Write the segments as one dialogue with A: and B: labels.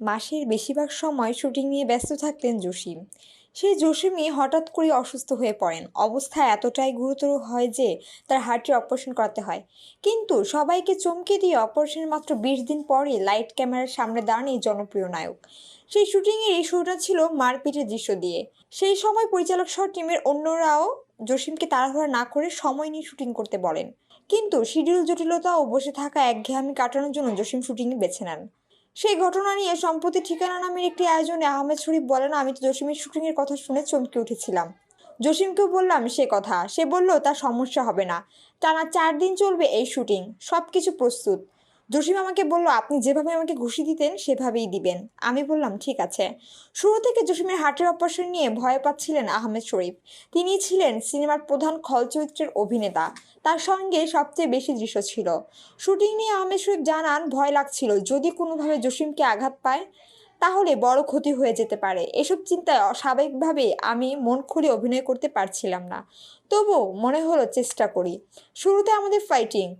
A: মাসের বেশিরভাগ সময় শুটিং নিয়ে ব্যস্ত থাকতেন জসিম। সেই জসিমই হঠাৎ করে অসুস্থ হয়ে পড়েন। অবস্থা এতটাই গুরুতর হয় যে তার হার্টের অপারেশন করাতে হয়। কিন্তু সবাইকে চমকে দিয়ে অপারেশনের মাত্র বিশ দিন পরে লাইট ক্যামেরার সামনে দাঁড়ান এই জনপ্রিয় নায়ক। সেই শুটিংয়ের এই শুরুটা ছিল মারপিটের দৃশ্য দিয়ে। সেই সময় পরিচালক সহ টিমের অন্যরাও জসিমকে তাড়াহুড়া না করে সময় নিয়ে শুটিং করতে বলেন। কিন্তু শিডিউল জটিলতা ও বসে থাকা একঘেয়েমি কাটানোর জন্য জসিম শুটিংয়ে বেছে নেন। সেই ঘটনা নিয়ে সম্প্রতি ঠিকানা নামের একটি আয়োজনে আহমেদ শরীফ বলেন, আমি তো জসিমের শুটিংয়ের কথা শুনে চমকে উঠেছিলাম। জসিমকেও বললাম, সে কথা। সে বলল, তার সমস্যা হবে না। টানা চার দিন চলবে এই শুটিং। সব কিছু প্রস্তুত। জসিম আমাকে বলল, আপনি যেভাবে আমাকে ঘুষি দিতেন, সেভাবেই দিবেন। আমি বললাম, ঠিক আছে। শুরু থেকে জসিমের হার্টের অপারেশন নিয়ে ভয় পাচ্ছিলেন আহমেদ শরীফ। তিনি ছিলেন সিনেমার প্রধান খল চরিত্রের অভিনেতা। তার সঙ্গে সবচেয়ে বেশি দৃশ্য ছিল। শুটিং নিয়ে আহমেদ শরীফ জানান, ভয় লাগছিল। যদি কোনোভাবে জসিমকে আঘাত পায়, তাহলে বড় ক্ষতি হয়ে যেতে পারে। এসব চিন্তায় অস্বাভাবিকভাবে আমি মন খুলে অভিনয় করতে পারছিলাম না। তবু মনে হলো, চেষ্টা করি। শুরুতে আমাদের ফাইটিং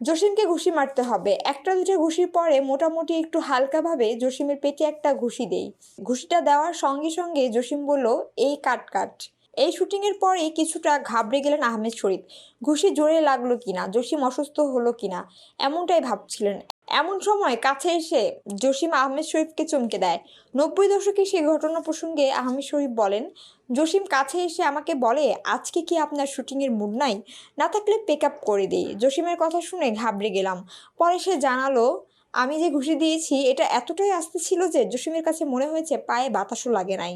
A: জসিমকে ঘুষি মারতে হবে। একটা দুটো ঘুষির পরে মোটামুটি একটু হালকাভাবে জসিমের পেটে একটা ঘুষি দেই। ঘুষিটা দেওয়ার সঙ্গে সঙ্গে জসিম বলল, এই কাট কাট। এই শুটিংয়ের পরে কিছুটা ঘাবড়ে গেলেন আহমেদ শরীফ। ঘুষি জোরে লাগল কিনা, জসিম অসুস্থ হলো কিনা, এমনটাই ভাবছিলেন। এমন সময় কাছে এসে জসিম আহমেদ শরীফকে চমকে দেয়। নব্বই দশকে সেই ঘটনা প্রসঙ্গে আহমেদ শরীফ বলেন, জসিম কাছে এসে আমাকে বলে, আজকে কি আপনার শুটিংয়ের মুড নাই? না থাকলে পেক আপ করে দিই। জসিমের কথা শুনে ঘাবড়ে গেলাম। পরে সে জানালো, আমি যে ঘুষি দিয়েছি, এটা এতটাই আস্তে ছিল যে জসিমের কাছে মনে হয়েছে পায়ে বাতাসও লাগে নাই।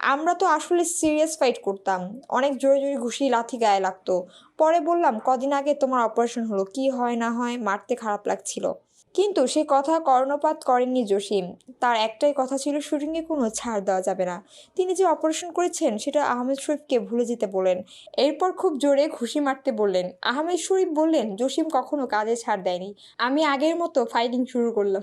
A: আমরা তো আসলে সিরিয়াস ফাইট করতাম। অনেক জোরে জোরে ঘুষি, লাথি গায়ে লাগতো। পরে বললাম, কদিন আগে তোমার অপারেশন হলো, কি হয় না হয়? মারতে খারাপ লাগছিল। কিন্তু সে কথা কর্ণপাত করেননি জসিম তার একটাই কথা ছিল, শুটিংয়ে কোনো ছাড় দেওয়া যাবে না। তিনি যে অপারেশন করেছেন, সেটা আহমেদ শরীফকে ভুলে যেতে বলেন। এরপর খুব জোরে ঘুষি মারতে বললেন। আহমেদ শরীফ বললেন, জসিম কখনো কাজে ছাড় দেয়নি। আমি আগের মতো ফাইটিং শুরু করলাম।